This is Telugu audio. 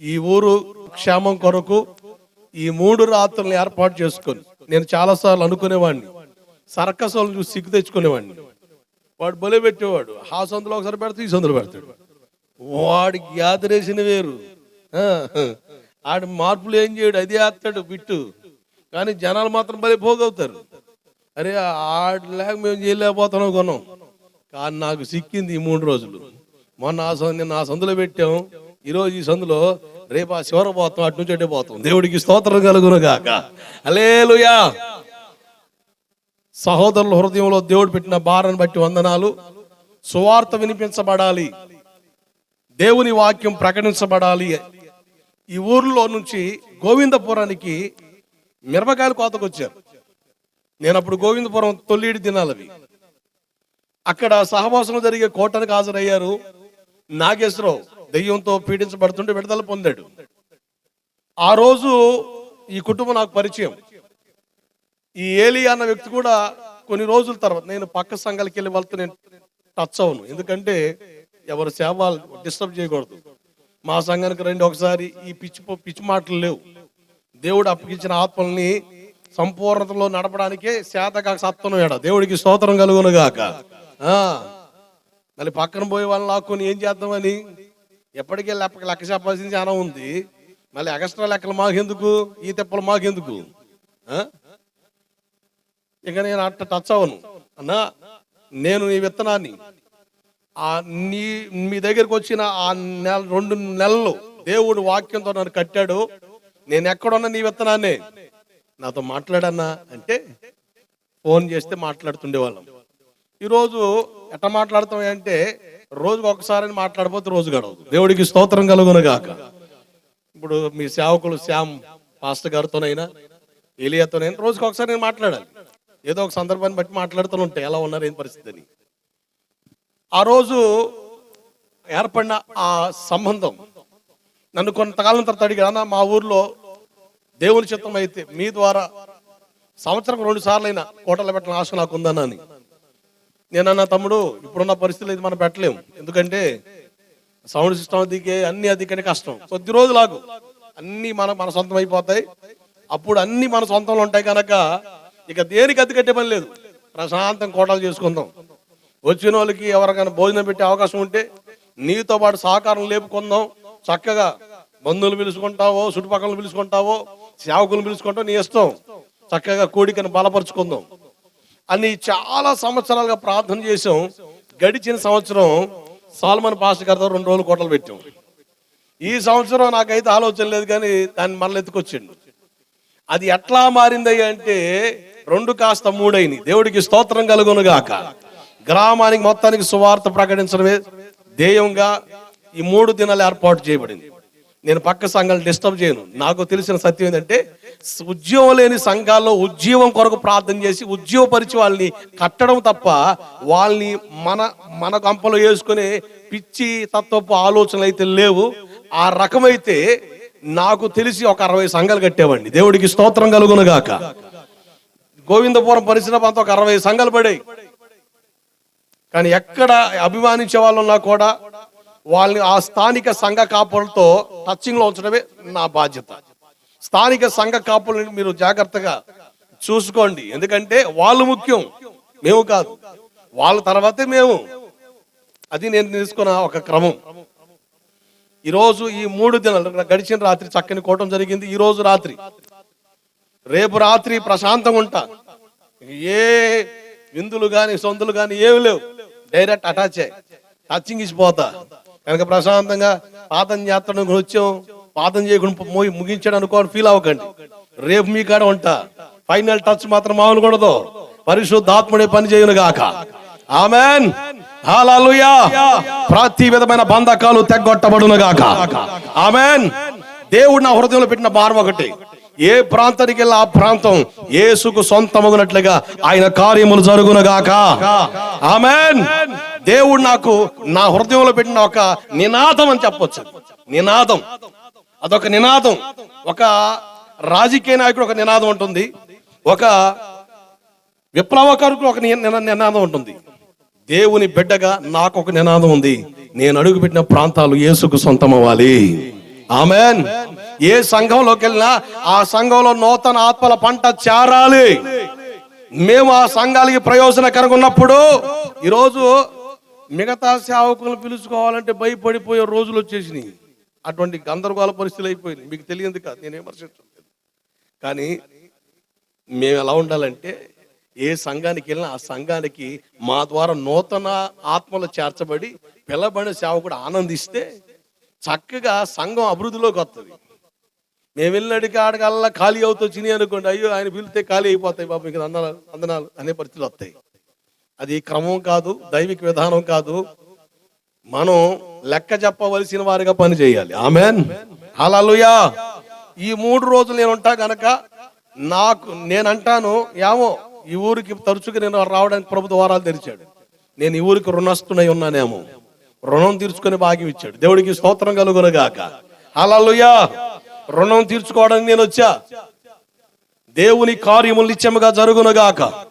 ఈ ఊరు క్షేమం కొరకు ఈ మూడు రాత్రులను ఏర్పాటు చేసుకొని నేను చాలాసార్లు అనుకునేవాడిని. సర్కస్ వాళ్ళని చూసి సిగ్గు తెచ్చుకునేవాడిని. వాడు బలి పెట్టేవాడు. ఆ సందులో ఒకసారి పెడతాడు ఈ సందులో పెడతాడు. వాడికి యాదరేసిన వేరు. ఆడి మార్పులు ఏం చేయడు అది వేస్తాడు బిట్టు. కానీ జనాలు మాత్రం బలి పోగవుతారు. అరే ఆడు లేక మేము చేయలేకపోతున్నాం కొన్నాం కానీ నాకు సిక్కింది ఈ మూడు రోజులు. మొన్న ఆ సందు నిన్న ఆ సందులో పెట్టాం. ఈరోజు ఈ సందులో రేపు ఆ శివర పోతాం అటు నుంచి అటే పోతాం. దేవుడికి స్తోత్రం కలుగును గాక అలేలుయా సహోదరుల హృదయంలో దేవుడు పెట్టిన భారాన్ని బట్టి వందనాలు. సువార్త వినిపించబడాలి. దేవుని వాక్యం ప్రకటించబడాలి. ఈ ఊర్లో నుంచి గోవిందపురానికి మిరపకాయలు కోతకు వచ్చారు నేను అప్పుడు గోవిందపురం తొల్లిడి దినాలవి. అక్కడ సహవాసంలో జరిగే కోటనికి హాజరయ్యారు నాగేశ్వరరావు. దెయ్యంతో పీడించబడుతుంటే విడుదల పొందాడు. ఆ రోజు ఈ కుటుంబం నాకు పరిచయం. ఈ ఏలి అన్న వ్యక్తి కూడా కొన్ని రోజుల తర్వాత నేను పక్క సంఘాలకి వెళ్ళి వాళ్ళతో నేను టచ్ అవును ఎందుకంటే ఎవరు సేవ డిస్టర్బ్ చేయకూడదు. మా సంఘానికి రండి ఒకసారి ఈ పిచ్చి పిచ్చి మాటలు లేవు. దేవుడు అప్పగించిన ఆత్మల్ని సంపూర్ణతలో నడపడానికే శాతక సత్వం ఏడ దేవుడికి స్తోత్రం కలుగును గాక. మళ్ళీ పక్కన పోయే వాళ్ళని లాక్కొని ఏం చేద్దామని ఎప్పటికీ లెక్క లెక్క చెప్పాల్సింది చాలా ఉంది. మళ్ళీ ఎక్స్ట్రా లెక్కలు మాకెందుకు? ఈ తెప్పలు మాకెందుకు? ఇంకా ఇక నేను అట్ట టచ్ అవను అన్నా నేను నీ విత్తనాన్ని ఆ నీ మీ దగ్గరికి వచ్చిన ఆ నెల రెండు నెలలు దేవుడు వాక్యంతో నన్ను కట్టాడు. నేను ఎక్కడున్నా నీ విత్తనాన్ని. నాతో మాట్లాడన్నా అంటే ఫోన్ చేస్తే మాట్లాడుతుండేవాళ్ళం. ఈరోజు ఎట్ట మాట్లాడతాం అంటే రోజుకు ఒకసారి మాట్లాడిపోతే రోజు గడవదు. దేవుడికి స్తోత్రం కలుగును గాక ఇప్పుడు మీ సేవకులు శ్యామ్ మాస్టర్ గారితోనైనా ఏలియాతోనైనా రోజుకి ఒకసారి నేను మాట్లాడాలి. ఏదో ఒక సందర్భాన్ని బట్టి మాట్లాడుతూ ఉంటాయి. ఎలా ఉన్నారు ఏం పరిస్థితి అని. ఆ రోజు ఏర్పడిన ఆ సంబంధం నన్ను కొంతకాలం తర్వాత అడిగాడు మా ఊర్లో దేవుని చిత్తం అయితే మీ ద్వారా సంవత్సరం రెండు సార్లు అయినా కోటలు పెట్టిన ఆశ నాకు ఉందన్న అని. నేనన్నా తమ్ముడు? ఇప్పుడున్న పరిస్థితులు ఇది మనం పెట్టలేము ఎందుకంటే సౌండ్ సిస్టమ్ దిగే అన్ని అదికనే కష్టం. కొద్ది రోజులాగు. అన్ని మన మన సొంతం అయిపోతాయి. అప్పుడు అన్ని మన సొంతంలో ఉంటాయి కనుక ఇక దేనికి అద్దె కట్టే పని లేదు. ప్రశాంతం కోటలు చేసుకుందాం. వచ్చిన వాళ్ళకి ఎవరికైనా భోజనం పెట్టే అవకాశం ఉంటే నీతో పాటు సహకారం లేపుకుందాం. చక్కగా బంధువులు పిలుచుకుంటావో చుట్టుపక్కల పిలుచుకుంటావో సేవకులు పిలుచుకుంటావు నీ ఇష్టం. చక్కగా కోడికను బలపరుచుకుందాం. అని చాలా సంవత్సరాలుగా ప్రార్థన చేసాం గడిచిన సంవత్సరం సాల్మన్ పాస్టర్ గారితో రెండు రోజులు కోటలు పెట్టాం. ఈ సంవత్సరం నాకైతే ఆలోచన లేదు కానీ దాన్ని మరల ఎత్తుకొచ్చిండు. అది ఎట్లా మారింది అంటే రెండు కాస్త మూడైనవి దేవుడికి స్తోత్రం కలుగును గాక. గ్రామానికి మొత్తానికి సువార్త ప్రకటించడమే ధ్యేయంగా ఈ మూడు దినాలు ఏర్పాటు చేయబడింది. నేను పక్క సంఘాలు డిస్టర్బ్ చేయను. నాకు తెలిసిన సత్యం ఏంటంటే ఉద్యోగం లేని సంఘాల్లో ఉద్యోగం కొరకు ప్రార్థన చేసి ఉద్యోగపరిచి వాళ్ళని కట్టడం తప్ప వాళ్ళని మన మన గంపలో వేసుకునే పిచ్చి తత్వపు ఆలోచనలు అయితే లేవు. ఆ రకమైతే నాకు తెలిసి ఒక అరవై సంఘాలు కట్టేవండి దేవుడికి స్తోత్రం కలుగును గాక. గోవిందపురం పరిశ్రమ ఒక అరవై సంఘాలు పడాయి. కానీ ఎక్కడ అభిమానించే వాళ్ళు ఉన్నా కూడా వాళ్ళని ఆ స్థానిక సంఘ కాపులతో టచ్చింగ్లో ఉంచడమే నా బాధ్యత. స్థానిక సంఘ కాపులని మీరు జాగ్రత్తగా చూసుకోండి. ఎందుకంటే వాళ్ళు ముఖ్యం మేము కాదు. వాళ్ళ తర్వాతే మేము. అది నేను తీసుకున్న ఒక క్రమం. ఈరోజు ఈ మూడు దినాలు గడిచిన రాత్రి చక్కని కోవటం జరిగింది. ఈ రోజు రాత్రి. రేపు రాత్రి ప్రశాంతంగా ఉంటా. ఏ విందులు కానీ సొందులు కానీ ఏమి లేవు. డైరెక్ట్ అటాచ్ టచింగ్ ఇచ్చిపోతా కనుక ప్రశాంతంగా పాతం చేస్తాడు వచ్చాం పాతం చేయకుండా మోయి ముగించాడు అనుకోని ఫీల్ అవ్వకండి. రేపు మీ కాడ ఉంటా. ఫైనల్ టచ్ మాత్రం మామూలు పరిశుద్ధాత్ముడే పని చేయను గాక. ఆమెన్ హల్లెలూయా ప్రతి విధమైన బంధకాలు తెగొట్టబడును గాక. ఆమెన్ దేవుడు నా హృదయంలో పెట్టిన భారం ఒకటి. ఏ ప్రాంతానికి వెళ్ళి ఆ ప్రాంతం ఏసుకు సొంతమగునట్లుగా ఆయన కార్యములు జరుగునగాక ఆమెన్ దేవుడు నాకు నా హృదయంలో పెట్టిన ఒక నినాదం అని చెప్పొచ్చు. నినాదం. అదొక నినాదం. ఒక రాజకీయ నాయకుడు ఒక నినాదం ఉంటుంది. ఒక విప్లవకారుకు ఒక నిన- నినాదం ఉంటుంది. దేవుని బిడ్డగా నాకు ఒక నినాదం ఉంది. నేను అడుగుపెట్టిన ప్రాంతాలు యేసుకు సొంతం అవ్వాలి ఆమెన్. ఏ సంఘంలోకి వెళ్ళినా ఆ సంఘంలో నూతన ఆత్మల పంట చేరాలి. మేము ఆ సంఘాలకి ప్రయోజనకరంగా ఉన్నప్పుడు ఈరోజు మిగతా సేవకులను పిలుచుకోవాలంటే భయపడిపోయే రోజులు వచ్చేసినాయి. అటువంటి గందరగోళ పరిస్థితులు అయిపోయినాయి. మీకు తెలియదు కాదు నేను విమర్శించలేదు. కానీ మేము ఎలా ఉండాలంటే ఏ సంఘానికి వెళ్ళినా ఆ సంఘానికి మా ద్వారా నూతన ఆత్మలు చేర్చబడి పిల్లబడిన సేవకుడు ఆనందిస్తే చక్కగా సంఘం అభివృద్ధిలోకి వస్తుంది మేము వెళ్ళినడికి ఆడకల్లా ఖాళీ అవుతూ చిని అనుకోండి అయ్యో ఆయన పిలితే ఖాళీ అయిపోతాయి బాబు మీకు అందనాలు అందనాలు అనే పరిస్థితులు వస్తాయి. అది క్రమం కాదు దైవిక విధానం కాదు. మనం లెక్క చెప్పవలసిన వారిగా పని చేయాలి. ఆమెన్. హల్లెలూయా. ఈ మూడు రోజులు నేను ఉంటా గనక నాకు నేను అంటాను ఏమో ఈ ఊరికి తరచుగా నేను రావడానికి ప్రభుత్వ ద్వారాలు తెరిచాడు. నేను ఈ ఊరికి రుణస్తునై ఉన్నానేమో. రుణం తీర్చుకునే భాగ్యం ఇచ్చాడు. దేవుడికి స్తోత్రం కలుగునగాక. హల్లెలూయా. రుణం తీర్చుకోవడానికి నేను వచ్చా. దేవుని కార్యములు నిత్యముగా జరుగునగాక.